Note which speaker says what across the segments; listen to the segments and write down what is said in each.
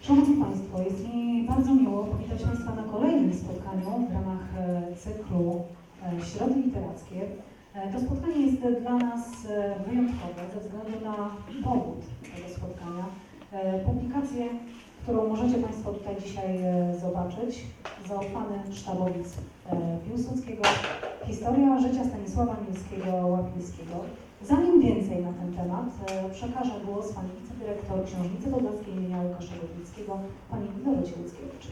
Speaker 1: Szanowni Państwo, jest mi bardzo miło powitać Państwa na kolejnym spotkaniu w ramach e, cyklu e, Środy Literackie. E, To spotkanie jest dla nas wyjątkowe ze względu na powód tego spotkania. Publikację, którą możecie Państwo tutaj dzisiaj zobaczyć, zaufany sztabowic Piłsudskiego, historia życia Stanisława Milskiego Łapińskiego. Zanim więcej na ten temat, przekażę głos pani wicedyrektor Książnicy Podlaskiej imienia Łukasza Rudnickiego, pani Dorocie Łuckiewicz.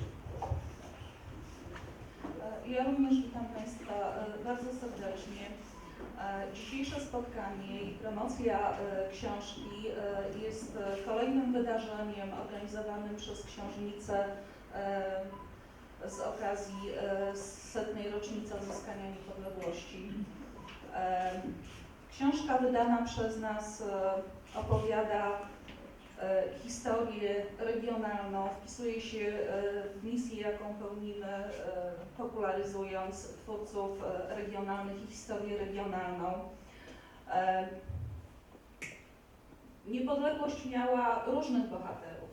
Speaker 2: E, Ja również witam Państwa e, bardzo serdecznie. E, Dzisiejsze spotkanie i promocja książki jest kolejnym wydarzeniem organizowanym przez książnicę z okazji setnej rocznicy odzyskania niepodległości. Książka wydana przez nas opowiada historię regionalną, wpisuje się e, w misję, jaką pełnimy, e, popularyzując twórców e, regionalnych i historię regionalną. E, Niepodległość miała różnych bohaterów.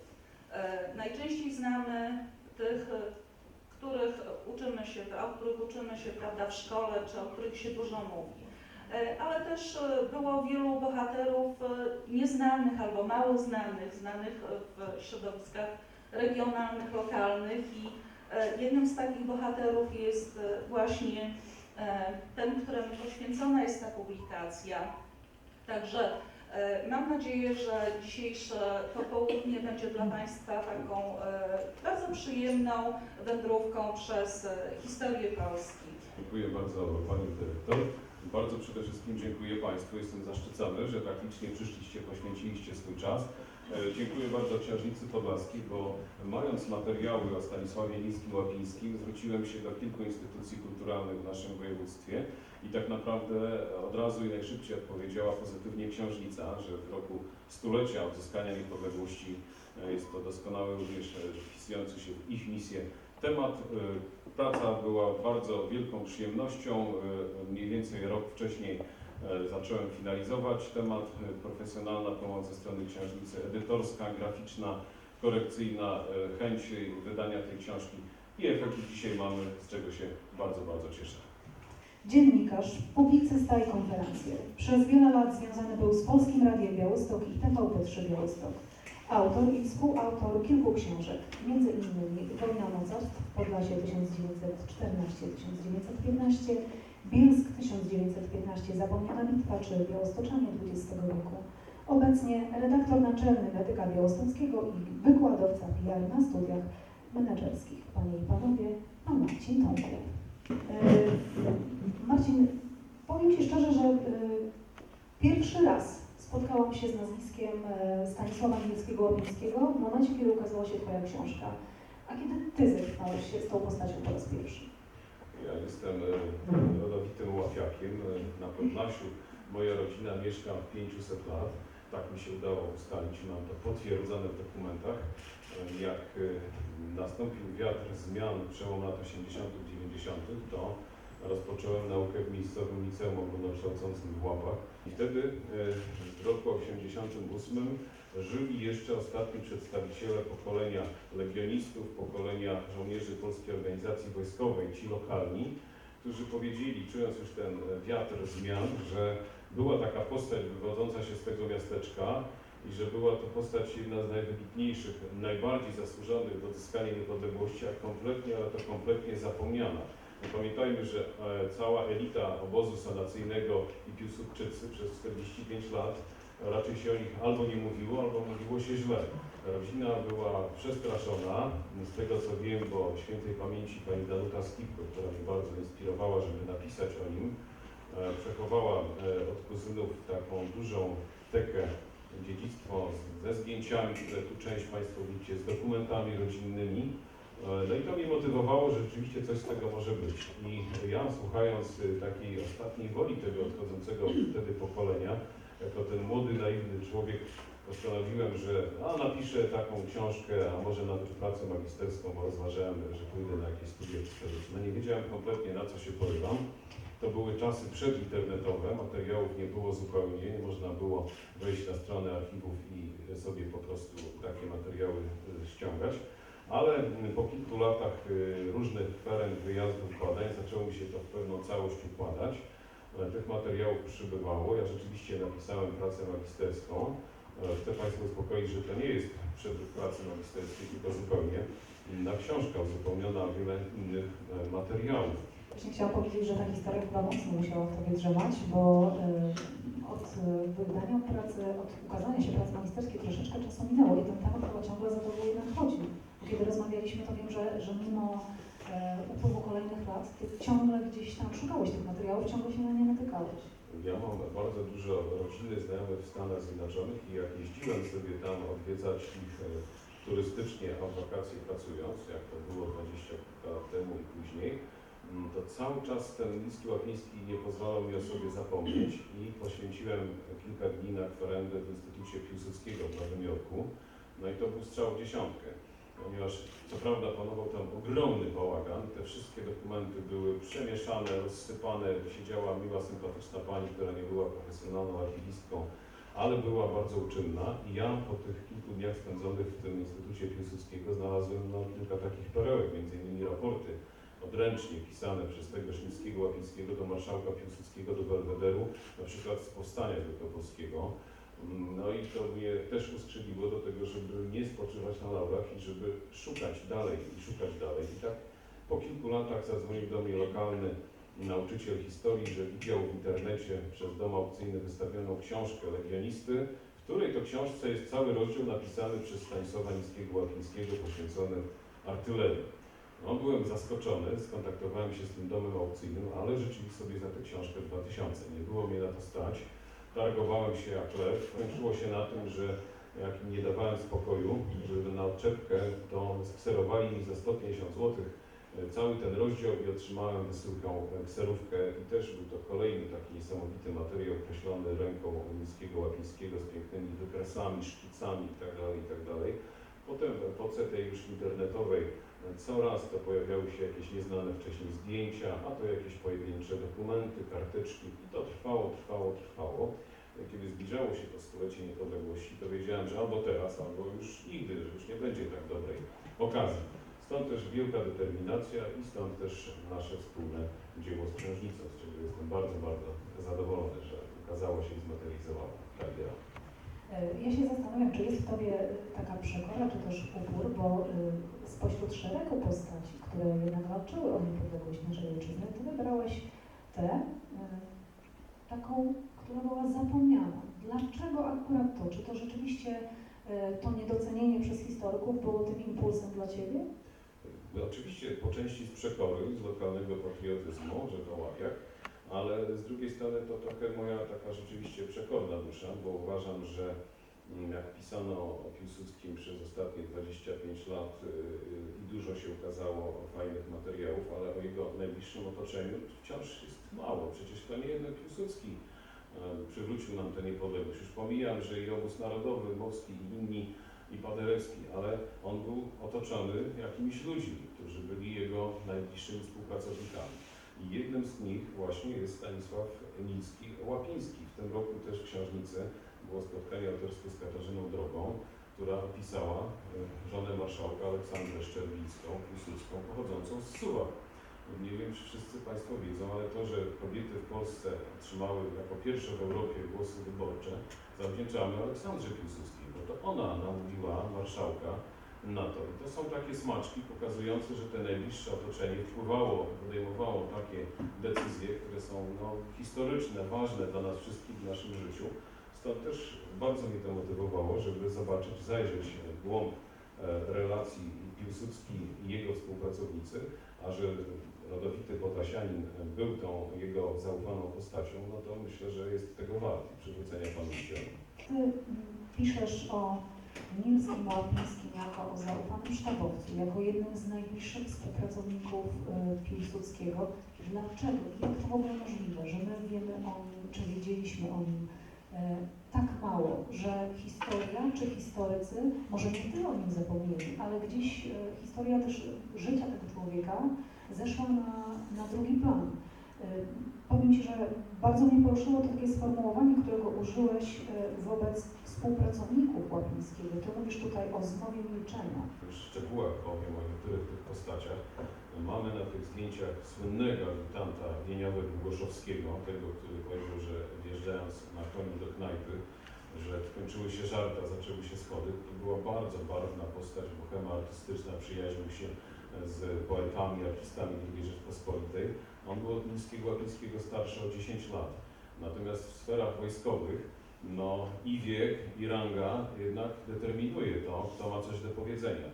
Speaker 2: E, Najczęściej znamy tych, e, których uczymy się, o których uczymy się prawda, w szkole, czy o których się dużo mówi. E, Ale też e, było wielu bohaterów e, nieznanych albo mało znanych, znanych w środowiskach regionalnych, lokalnych i jednym z takich bohaterów jest właśnie ten, któremu poświęcona jest ta publikacja. Także mam nadzieję, że dzisiejsze popołudnie będzie dla Państwa taką bardzo przyjemną wędrówką przez historię Polski.
Speaker 3: Dziękuję bardzo Pani Dyrektor. Bardzo przede wszystkim dziękuję Państwu. Jestem zaszczycony, że tak licznie przyszliście, poświęciliście swój czas. E, Dziękuję bardzo Księżnicy Podlaskiej, bo mając materiały o Stanisławie Lińskim Łapińskim, zwróciłem się do kilku instytucji kulturalnych w naszym województwie i tak naprawdę od razu i najszybciej odpowiedziała pozytywnie Księżnica, że w roku stulecia odzyskania niepodległości e, jest to doskonały również e, wpisujący się w ich misję temat. e, Praca była bardzo wielką przyjemnością. E, Mniej więcej rok wcześniej e, zacząłem finalizować temat. Profesjonalna pomoc ze strony księżnicy, edytorska, graficzna, korekcyjna, chęć wydania tej książki i efekt dzisiaj mamy, z czego się bardzo, bardzo cieszę.
Speaker 1: Dziennikarz, publicysta i konferencjer. Przez wiele lat związany był z Polskim Radiem Białystok i TVP3 Białystok. Autor i współautor kilku książek, innymi Wojna mocarstw, Podlasie 1914-1915, Bielsk 1915, Zapomniana bitwa czy Białostoczanie 20 roku. Obecnie redaktor naczelny Medyka Białostockiego i wykładowca PR na studiach menedżerskich. Panie i Panowie, Pan Marcin Tomku. E, Marcin, powiem Ci szczerze, że e, pierwszy raz spotkałam się z nazwiskiem e, Stanisława Niemieckiego Łapińskiego w momencie, kiedy ukazała się Twoja książka. A kiedy Ty zetknąłeś się z tą postacią po raz pierwszy?
Speaker 3: Ja jestem e, rodowitym łapiakiem e, na Podlasiu. Moja rodzina mieszka 500 lat. Tak mi się udało ustalić, mam to potwierdzone w dokumentach. Jak nastąpił wiatr zmian przełom lat 80. 90., to rozpocząłem naukę w miejscowym liceum ogólnokształcącym w Łapach. I wtedy e, w roku 88 żyli jeszcze ostatni przedstawiciele pokolenia legionistów, pokolenia żołnierzy Polskiej Organizacji Wojskowej, ci lokalni, którzy powiedzieli, czując już ten wiatr zmian, że była taka postać wywodząca się z tego miasteczka i że była to postać jedna z najwybitniejszych, najbardziej zasłużonych do odzyskania niepodległości, a kompletnie, ale to kompletnie zapomniana. Pamiętajmy, że e, cała elita obozu sanacyjnego i Piłsudczycy przez 45 lat raczej się o nich albo nie mówiło, albo mówiło się źle. Rodzina była przestraszona, z tego co wiem, bo świętej pamięci pani Danuta Skipko, która mnie bardzo inspirowała, żeby napisać o nim, e, przechowała e, od kuzynów taką dużą tekę dziedzictwo ze zdjęciami, które tu część Państwo widzicie, z dokumentami rodzinnymi. E, No i to mnie motywowało, że rzeczywiście coś z tego może być. I ja słuchając y, takiej ostatniej woli tego odchodzącego wtedy pokolenia, jako ten młody, naiwny człowiek postanowiłem, że a, napiszę taką książkę, a może nawet pracę magisterską, bo rozważałem, że pójdę na jakieś studia historyczne. Nie wiedziałem kompletnie na co się porywam. To były czasy przedinternetowe, materiałów nie było zupełnie, nie można było wejść na stronę archiwów i sobie po prostu takie materiały y, ściągać. Ale po kilku latach y, różnych feren, wyjazdów, badań zaczęło mi się to w pewną całość układać. E, Tych materiałów przybywało. Ja rzeczywiście napisałem pracę magisterską. E, Chcę Państwa uspokoić, że to nie jest przedruk pracy magisterskiej, tylko zupełnie inna książka, uzupełniona o wiele innych e, materiałów.
Speaker 1: Właśnie chciałam powiedzieć, że ta historia chyba mocno musiała w Tobie drzemać, bo od wydania pracy, od ukazania się pracy magisterskiej troszeczkę czasu minęło i ten temat chyba ciągle za Tobą jednak chodził. Kiedy rozmawialiśmy, to wiem, że, że mimo e, upływu kolejnych lat, Ty ciągle gdzieś tam szukałeś tych materiałów, ciągle się na nie natykałeś.
Speaker 3: Ja mam bardzo dużo rodziny znajomych w Stanach Zjednoczonych i jak jeździłem sobie tam odwiedzać ich e, turystycznie, a wakacje pracując, jak to było 20 kilka lat temu i później, mm, to cały czas ten list łapiński nie pozwalał mi o sobie zapomnieć i poświęciłem kilka dni na kwerendę w Instytucie Piłsudskiego w Nowym Jorku. No i to był strzał w dziesiątkę, ponieważ co prawda panował tam ogromny bałagan, te wszystkie dokumenty były przemieszane, rozsypane, siedziała miła, sympatyczna pani, która nie była profesjonalną archiwistką, ale była bardzo uczynna i ja po tych kilku dniach spędzonych w tym Instytucie Piłsudskiego znalazłem no, kilka takich perełek, między innymi raporty odręcznie pisane przez tego Śliwskiego Łapińskiego do marszałka Piłsudskiego do Belwederu, na przykład z powstania wielkopolskiego. No i to mnie też uskrzydliło do tego, żeby nie spoczywać na laurach i żeby szukać dalej i szukać dalej. I tak po kilku latach zadzwonił do mnie lokalny nauczyciel historii, że widział w internecie przez dom aukcyjny wystawioną książkę legionisty, w której to książce jest cały rozdział napisany przez Stanisława Niskiego Łapińskiego poświęcony artylerii. No, byłem zaskoczony, skontaktowałem się z tym domem aukcyjnym, ale życzyli sobie za tę książkę 2000. Nie było mnie na to stać. Targowałem się jak lew. Kończyło się na tym, że jak im nie dawałem spokoju, żeby na odczepkę, to skserowali mi za 150 zł cały ten rozdział i otrzymałem wysyłką e, kserówkę i też był to kolejny taki niesamowity materiał określony ręką Niskiego Łapińskiego z pięknymi wykresami, szkicami itd. itd. Potem w epoce tej już internetowej e, coraz to pojawiały się jakieś nieznane wcześniej zdjęcia, a to jakieś pojedyncze dokumenty, karteczki i to trwało, trwało, trwało. Kiedy zbliżało się to stulecie niepodległości, to wiedziałem, że albo teraz, albo już nigdy, że już nie będzie tak dobrej okazji. Stąd też wielka determinacja i stąd też nasze wspólne dzieło z z czego jestem bardzo, bardzo zadowolony, że ukazało się i zmaterializowało tak działa.
Speaker 1: E, Ja się zastanawiam, czy jest w Tobie taka przekora, czy też upór, bo y, spośród szeregu postaci, które jednak walczyły o niepodległość naszej ojczyzny, Ty wybrałeś tę, y, taką, która była zapomniana. Dlaczego akurat to? Czy to rzeczywiście y, to niedocenienie przez historyków było tym impulsem dla Ciebie?
Speaker 3: No, Oczywiście po części z przekory, z lokalnego patriotyzmu, że to łapiak, ale z drugiej strony to trochę moja taka rzeczywiście przekorna dusza, bo uważam, że mm, jak pisano o Piłsudskim przez ostatnie 25 lat y, y, i dużo się ukazało fajnych materiałów, ale o jego najbliższym otoczeniu wciąż jest mało. Przecież to nie jeden Piłsudski przywrócił nam tę niepodległość. Już pomijam, że i obóz narodowy, Moski i inni i Paderewski, ale on był otoczony jakimiś ludźmi, którzy byli jego najbliższymi współpracownikami. I jednym z nich właśnie jest Stanisław Nicki Łapiński. W tym roku też w Książnicy było spotkanie autorskie z Katarzyną Drogą, która opisała e, żonę marszałka Aleksandrę Szczerbińską, Piłsudską, pochodzącą z Suwak. Nie wiem, czy wszyscy Państwo wiedzą, ale to, że kobiety w Polsce otrzymały jako pierwsze w Europie głosy wyborcze, zawdzięczamy Aleksandrze Piłsudskiej, bo to ona namówiła marszałka na to. I to są takie smaczki pokazujące, że te najbliższe otoczenie wpływało, podejmowało takie decyzje, które są no, historyczne, ważne dla nas wszystkich w naszym życiu. Stąd też bardzo mnie to motywowało, żeby zobaczyć, zajrzeć w głąb e, relacji Piłsudski i jego współpracownicy, a że rodowity Podlasianin był tą jego zaufaną postacią, no to myślę, że jest tego wart przywrócenia nim.
Speaker 1: Ty piszesz o Nilskim Łapińskim jako o zaufanym sztabowcu, jako jednym z najbliższych współpracowników y, Piłsudskiego. Dlaczego? Jak to w ogóle możliwe, że my wiemy o nim, czy wiedzieliśmy o nim y, tak mało, że historia czy historycy, może nie tyle o nim zapomnieli, ale gdzieś y, historia też życia tego człowieka zeszła na, na drugi plan. Powiem Ci, że bardzo mnie poruszyło takie sformułowanie, którego użyłeś y, wobec współpracowników Łapińskiego. Ty mówisz tutaj o zmowie milczenia.
Speaker 3: W szczegółach powiem o niektórych tych postaciach. Mamy na tych zdjęciach słynnego adjutanta Wieniawego Głoszowskiego, tego, który powiedział, że wjeżdżając na koniu do knajpy, że skończyły się żarty, a zaczęły się schody. To była bardzo barwna postać, bohema artystyczna, przyjaźnił się z poetami, artystami II Rzeczpospolitej. On był od Mińskiego Łapińskiego starszy o 10 lat. Natomiast w sferach wojskowych no i wiek, i ranga jednak determinuje to, kto ma coś do powiedzenia.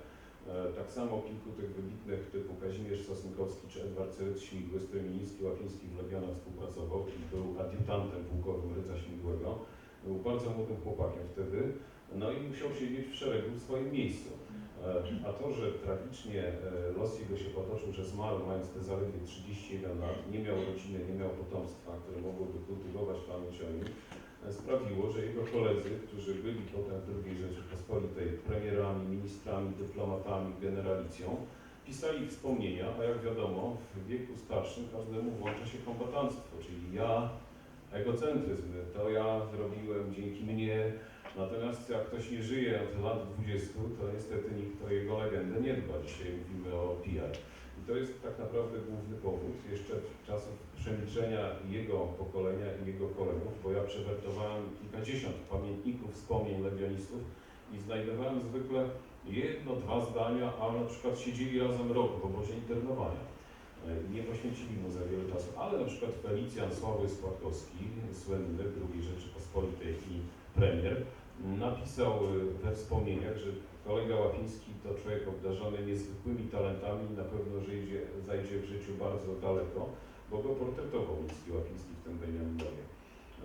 Speaker 3: E, Tak samo kilku tych wybitnych typu Kazimierz Sosnkowski czy Edward Cyryc Śmigły, z którymi Niski w Legionach współpracował i był adiutantem pułkowym Rydza Śmigłego. Był bardzo młodym chłopakiem wtedy, no i musiał siedzieć w szeregu w swoim miejscu. E, A to, że tragicznie e, los jego się potoczył, że zmarł mając te zaledwie 31 lat, nie miał rodziny, nie miał potomstwa, które mogłoby kultywować pamięć o nim, e, sprawiło, że jego koledzy, którzy byli potem w II Rzeczypospolitej premierami, ministrami, dyplomatami, generalicją, pisali wspomnienia, a jak wiadomo, w wieku starszym każdemu włącza się kombatanstwo, czyli ja, egocentryzm, to ja zrobiłem dzięki mnie, Natomiast jak ktoś nie żyje od lat 20, to niestety nikt o jego legendę nie dba. Dzisiaj mówimy o PR. I to jest tak naprawdę główny powód jeszcze czasów przemilczenia jego pokolenia i jego kolegów, bo ja przewertowałem kilkadziesiąt pamiętników, wspomnień legionistów i znajdowałem zwykle jedno, dwa zdania, a na przykład siedzieli razem rok w obozie internowania. E, Nie poświęcili mu za wiele czasu, ale na przykład Felicjan Sławy Składkowski, słynny II Rzeczypospolitej i premier, napisał y, we wspomnieniach, że kolega Łapiński to człowiek obdarzony niezwykłymi talentami i na pewno że idzie, zajdzie w życiu bardzo daleko, bo go portretował Nicki Łapiński w tym Beniaminowie.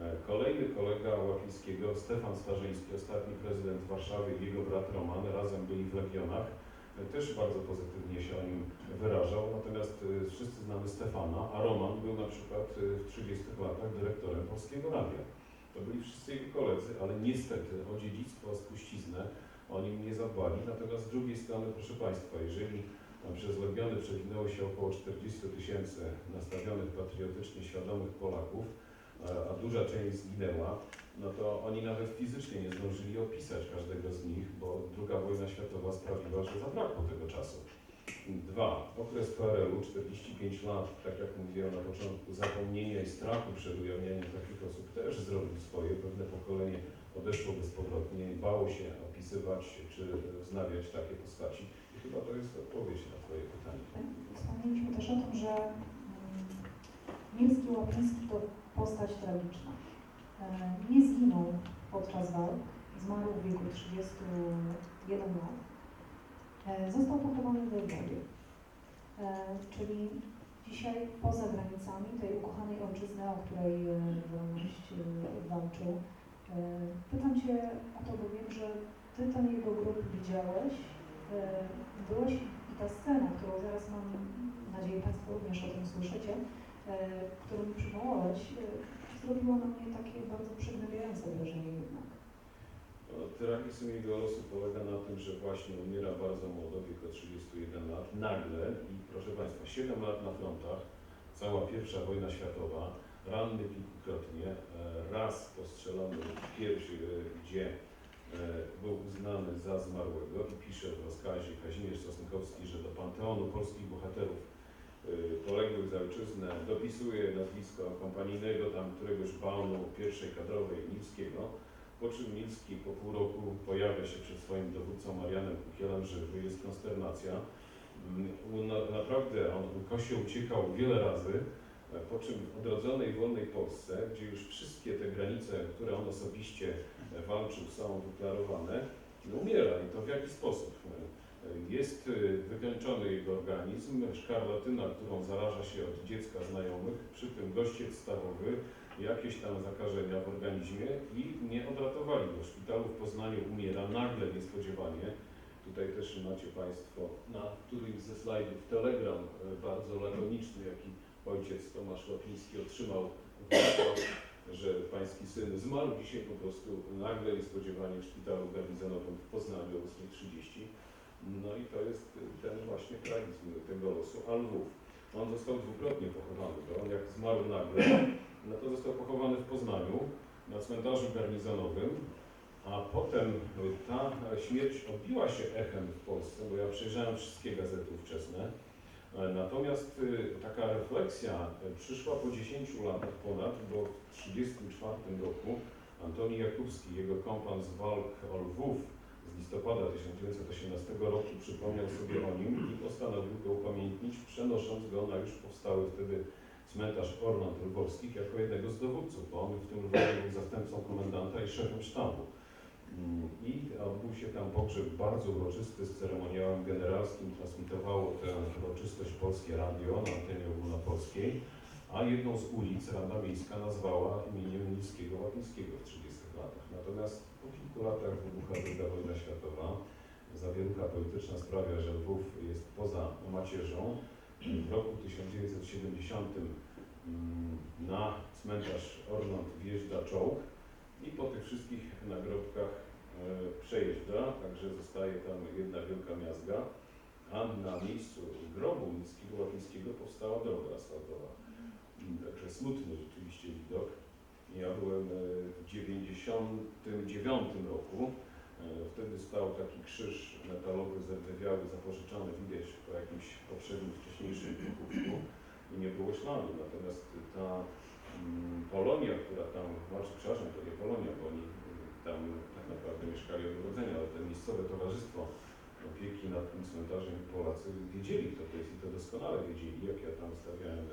Speaker 3: E, Kolejny kolega Łapińskiego, Stefan Starzyński, ostatni prezydent Warszawy i jego brat Roman, razem byli w Legionach, e, też bardzo pozytywnie się o nim wyrażał, natomiast y, wszyscy znamy Stefana, a Roman był na przykład w 30 latach dyrektorem Polskiego Radia. To byli wszyscy jego koledzy, ale niestety o dziedzictwo, o spuściznę oni nie zadbali. Natomiast z drugiej strony, proszę Państwa, jeżeli przez Legiony przewinęło się około 40 tysięcy nastawionych patriotycznie świadomych Polaków, a duża część zginęła, no to oni nawet fizycznie nie zdążyli opisać każdego z nich, bo II wojna światowa sprawiła, że zabrakło tego czasu. Dwa, okres PRL-u, 45 lat, tak jak mówiłem na początku, zapomnienia i strachu przed ujawnianiem takich osób też zrobił swoje. Pewne pokolenie odeszło bezpowrotnie, bało się opisywać czy wznawiać takie postaci. I chyba to jest odpowiedź na Twoje pytanie.
Speaker 1: Wspomnieliśmy też o tym, że mm, Mirski Łapiński to postać tragiczna. E, Nie zginął podczas walk, zmarł w wieku 31 lat. E, Został pochowany w Lwowie, czyli dzisiaj poza granicami tej ukochanej ojczyzny, o której wolność e, walczył. E, Pytam Cię o to, bo wiem, że Ty ten jego grób widziałeś, byłeś i ta scena, którą zaraz mam nadzieję Państwo również o tym słyszycie, którą mi przywołałeś, zrobiło na mnie takie bardzo przygnębiające
Speaker 3: Tragizm jego losu polega na tym, że właśnie umiera bardzo młodo, w wieku 31 lat, nagle i proszę Państwa, 7 lat na frontach, cała pierwsza wojna światowa, ranny kilkukrotnie, e, raz postrzelony w pierś, e, gdzie e, był uznany za zmarłego i pisze w rozkazie Kazimierz Sosnkowski, że do panteonu polskich bohaterów poległych za ojczyznę dopisuje nazwisko kompanijnego tam któregoś baunu pierwszej kadrowej Milskiego, po czym Milski po pół roku pojawia się przed swoim dowódcą Marianem Kukielem, że jest konsternacja. Mm, na- Naprawdę on Kościół uciekał wiele razy, e, po czym w odrodzonej wolnej Polsce, gdzie już wszystkie te granice, które on osobiście e, walczył, są deklarowane, umiera i to w jaki sposób? E, Jest wykończony jego organizm, szkarlatyna, którą zaraża się od dziecka znajomych, przy tym gościec stawowy, jakieś tam zakażenia w organizmie i nie odratowali go. Szpitalu w Poznaniu umiera nagle, niespodziewanie. Tutaj też macie Państwo na którymś ze slajdów telegram e, bardzo lakoniczny, jaki ojciec Tomasz Łapiński otrzymał że pański syn zmarł dzisiaj po prostu nagle, niespodziewanie w szpitalu garnizonowym w Poznaniu o 8.30. No i to jest ten właśnie tragizm tego losu. A Lwów. On został dwukrotnie pochowany, bo on jak zmarł nagle, no to został pochowany w Poznaniu na cmentarzu garnizonowym, a potem y, ta śmierć odbiła się echem w Polsce, bo ja przejrzałem wszystkie gazety ówczesne. E, Natomiast y, taka refleksja y, przyszła po 10 latach ponad, bo w 1934 roku Antoni Jakubski, jego kompan z walk o Lwów z listopada 1918 roku przypomniał sobie o nim i postanowił go upamiętnić, przenosząc go na już powstały wtedy cmentarz Orląt Lwowskich jako jednego z dowódców, bo on w tym Lwowie był zastępcą komendanta i szefem sztabu. Mm, I odbył się tam pogrzeb bardzo uroczysty z ceremoniałem generalskim. Transmitowało tę uroczystość Polskie Radio na antenie ogólnopolskiej, a jedną z ulic Rada Miejska nazwała imieniem Niskiego Łapińskiego w 30 latach. Natomiast po kilku latach wybucha II wojna światowa. Zawierucha polityczna sprawia, że Lwów jest poza macierzą. W roku 1970 mm, na cmentarz Orląt wjeżdża czołg i po tych wszystkich nagrobkach e, przejeżdża, także zostaje tam jedna wielka miazga, a na miejscu grobu Nickiego Łapińskiego powstała droga asfaltowa. Mm, Także smutny rzeczywiście widok. Ja byłem e, w 99 roku. E, Wtedy stał taki krzyż metalowy zerdzewiały, zapożyczony widać po jakimś poprzednim, wcześniejszym wybuchu i nie było śladu. Natomiast ta mm, Polonia, która tam, znaczy przepraszam, to nie Polonia, bo oni mm, tam tak naprawdę mieszkali od urodzenia, ale to miejscowe towarzystwo opieki nad tym cmentarzem Polacy wiedzieli, to jest i to doskonale wiedzieli, jak ja tam stawiałem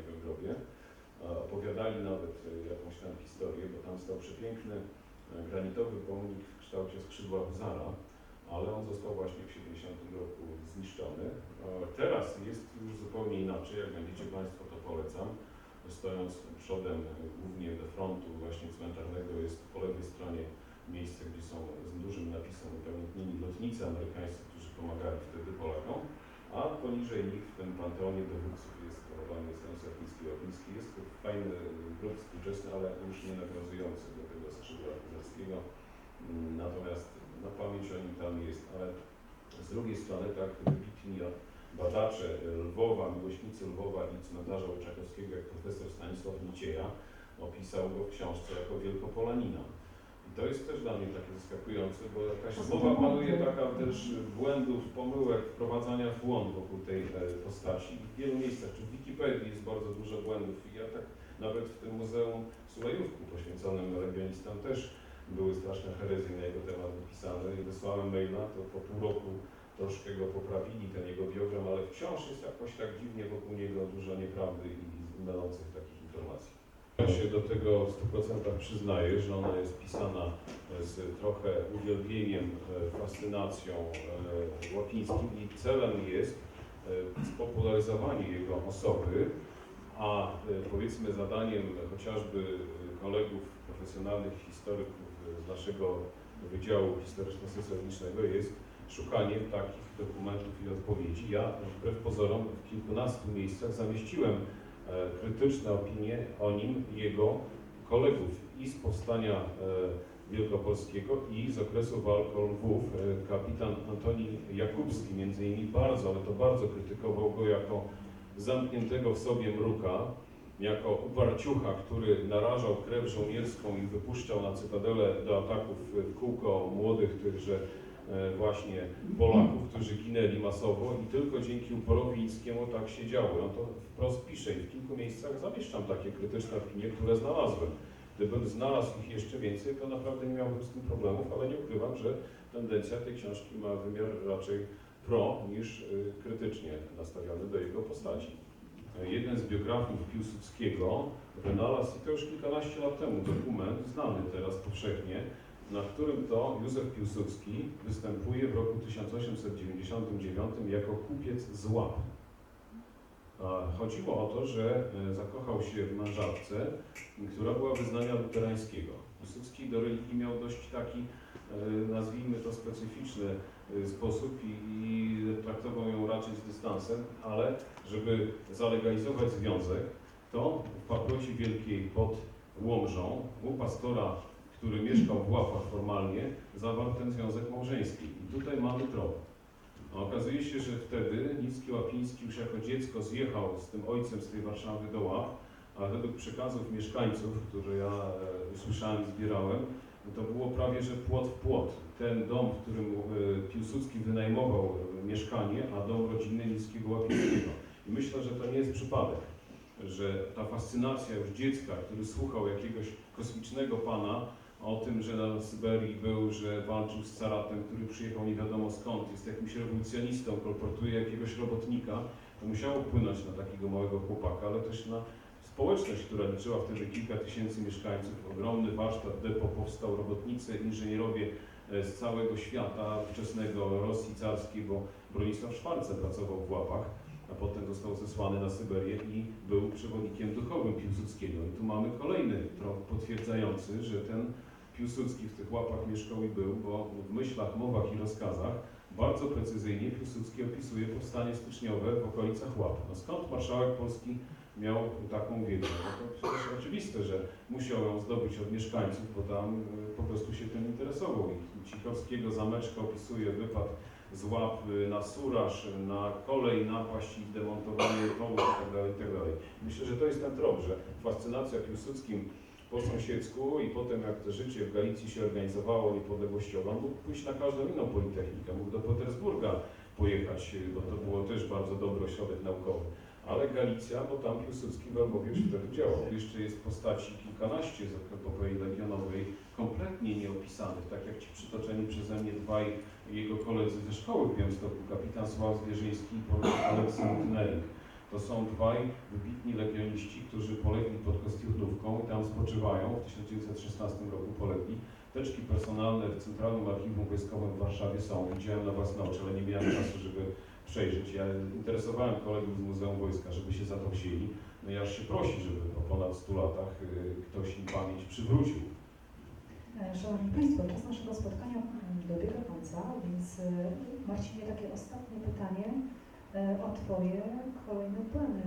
Speaker 3: jego grobie. A Opowiadali nawet e, jakąś tam historię, bo tam stał przepiękny e, granitowy pomnik w kształcie skrzydła huzara, ale on został właśnie w 70 roku zniszczony. E, Teraz jest już zupełnie inaczej, jak będziecie Państwo to polecam. Stojąc przodem e, głównie do frontu właśnie cmentarnego jest po lewej stronie miejsce, gdzie są z dużym napisem upamiętnieni lotnicy amerykańscy, którzy pomagali wtedy Polakom, a poniżej nich w tym panteonie dowódców jest pochowany Stanisław Nicki-Łapiński. Jest to fajny grób współczesny, ale już nie nawiązujący do tego skrzydła huzarskiego. Mm, Natomiast no, pamięć o nim tam jest, ale z drugiej strony tak wybitni badacze Lwowa, miłośnicy Lwowa i cmentarza Łyczakowskiego, jak profesor Stanisław Nicieja, opisał go w książce jako Wielkopolanina. I to jest też dla mnie takie zaskakujące, bo jakaś
Speaker 1: To są
Speaker 3: mowa
Speaker 1: te
Speaker 3: panuje taka też błędów, pomyłek, wprowadzania w błąd wokół tej e, postaci. W wielu miejscach, czy w Wikipedii jest bardzo dużo błędów. I ja tak nawet w tym Muzeum Sulejówku poświęconym legionistom też były straszne herezje na jego temat wypisane i wysłałem maila, to po pół roku troszkę go poprawili, ten jego biogram, ale wciąż jest jakoś tak dziwnie wokół niego dużo nieprawdy i mylących takich informacji. Ja się do tego w 100% przyznaję, że ona jest pisana z trochę uwielbieniem, e, fascynacją e, łapińskim i celem jest e, spopularyzowanie jego osoby, a e, powiedzmy zadaniem chociażby e, kolegów, profesjonalnych historyków e, z naszego Wydziału Historyczno-Socjologicznego jest szukanie takich dokumentów i odpowiedzi. Ja wbrew pozorom w kilkunastu miejscach zamieściłem e, krytyczne opinie o nim jego kolegów i z powstania e, wielkopolskiego i z okresu walk o Lwów. E, Kapitan Antoni Jakubski między innymi bardzo, ale to bardzo krytykował go jako zamkniętego w sobie mruka, jako uparciucha, który narażał krew żołnierską i wypuszczał na cytadelę do ataków kółko młodych tychże e, właśnie Polaków, którzy ginęli masowo i tylko dzięki uporowi Nickiemu tak się działo. On to wprost pisze i w kilku miejscach zamieszczam takie krytyczne opinie, które znalazłem. Gdybym znalazł ich jeszcze więcej, to naprawdę nie miałbym z tym problemów, ale nie ukrywam, że tendencja tej książki ma wymiar raczej pro niż y, krytycznie nastawiony do jego postaci. E, Jeden z biografów Piłsudskiego wynalazł, i to już kilkanaście lat temu, dokument znany teraz powszechnie, na którym to Józef Piłsudski występuje w roku 1899 jako kupiec z łap. Chodziło o to, że e, zakochał się w mężatce, która była wyznania luterańskiego. Piłsudski do religii miał dość taki, e, nazwijmy to specyficzny sposób i, i traktował ją raczej z dystansem, ale żeby zalegalizować związek, to w Paproci Wielkiej pod Łomżą u pastora, który mieszkał w łapach formalnie, zawarł ten związek małżeński. I tutaj mamy trop. A okazuje się, że wtedy Nicki Łapiński już jako dziecko zjechał z tym ojcem z tej Warszawy do Łap, a według przekazów mieszkańców, które ja e, usłyszałem i zbierałem, no to było prawie, że płot w płot. Ten dom, w którym e, Piłsudski wynajmował e, mieszkanie, a dom rodzinny Nickiego Łapińskiego. Myślę, że to nie jest przypadek, że ta fascynacja już dziecka, który słuchał jakiegoś kosmicznego pana o tym, że na Syberii był, że walczył z caratem, który przyjechał nie wiadomo skąd, jest jakimś rewolucjonistą, kolportuje jakiegoś robotnika, to musiało wpłynąć na takiego małego chłopaka, ale też na społeczność, która liczyła wtedy kilka tysięcy mieszkańców. Ogromny warsztat, depo powstał, robotnicy, inżynierowie e, z całego świata wczesnego Rosji carskiej, bo Bronisław Szwarce pracował w Łapach, a potem został zesłany na Syberię i był przewodnikiem duchowym Piłsudskiego. I tu mamy kolejny trop potwierdzający, że ten Piłsudski w tych łapach mieszkał i był, bo w myślach, mowach i rozkazach bardzo precyzyjnie Piłsudski opisuje powstanie styczniowe w okolicach łap. No skąd marszałek Polski miał taką wiedzę? No to przecież oczywiste, że musiał ją zdobyć od mieszkańców, bo tam y, po prostu się tym interesował. I Cichowskiego zameczka opisuje wypad z łap y, na Suraż, na kolej, napaść i demontowanie tołów itd., itd. Myślę, że to jest ten trop, że fascynacja Piłsudskim po sąsiedzku i potem jak to życie w Galicji się organizowało niepodległościowo, mógł pójść na każdą inną politechnikę, mógł do Petersburga pojechać, y, bo to było też bardzo dobry ośrodek naukowy. Ale Galicja, bo tam Piłsudski w już wtedy działał. Jeszcze jest postaci kilkanaście z epopei legionowej kompletnie nieopisanych, tak jak ci przytoczeni przeze mnie dwaj jego koledzy ze szkoły w Białymstoku, kapitan Sław Zwierzyński i porucznik Aleksy Mutnerik. To są dwaj wybitni legioniści, którzy polegli pod Kostiuchnówką i tam spoczywają. W 1916 roku polegli. Teczki personalne w Centralnym Archiwum Wojskowym w Warszawie są. Widziałem na własne oczy, ale nie miałem czasu, żeby przejrzeć. Ja interesowałem kolegów z Muzeum Wojska, żeby się za to wzięli. No i aż się prosi, żeby po ponad 100 latach y, ktoś im pamięć przywrócił.
Speaker 1: E, Szanowni Państwo, czas naszego spotkania dobiega końca, więc e, Marcinie, takie ostatnie pytanie e, o Twoje kolejne plany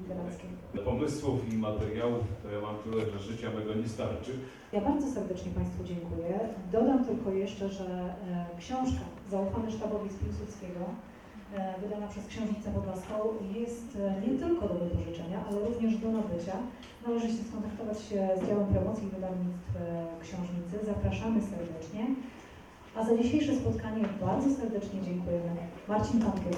Speaker 1: literackie.
Speaker 3: Pomysłów i materiałów to ja mam tyle, że życia mego nie starczy.
Speaker 1: Ja bardzo serdecznie Państwu dziękuję. Dodam tylko jeszcze, że książka Zaufany sztabowiec Piłsudskiego, e, wydana przez Księżnicę Podlaską, jest e, nie tylko do wypożyczenia, ale również do nabycia. Należy się skontaktować z działem promocji wydawnictw e, Książnicy. Zapraszamy serdecznie. A za dzisiejsze spotkanie bardzo serdecznie dziękujemy. Marcin Pankiel.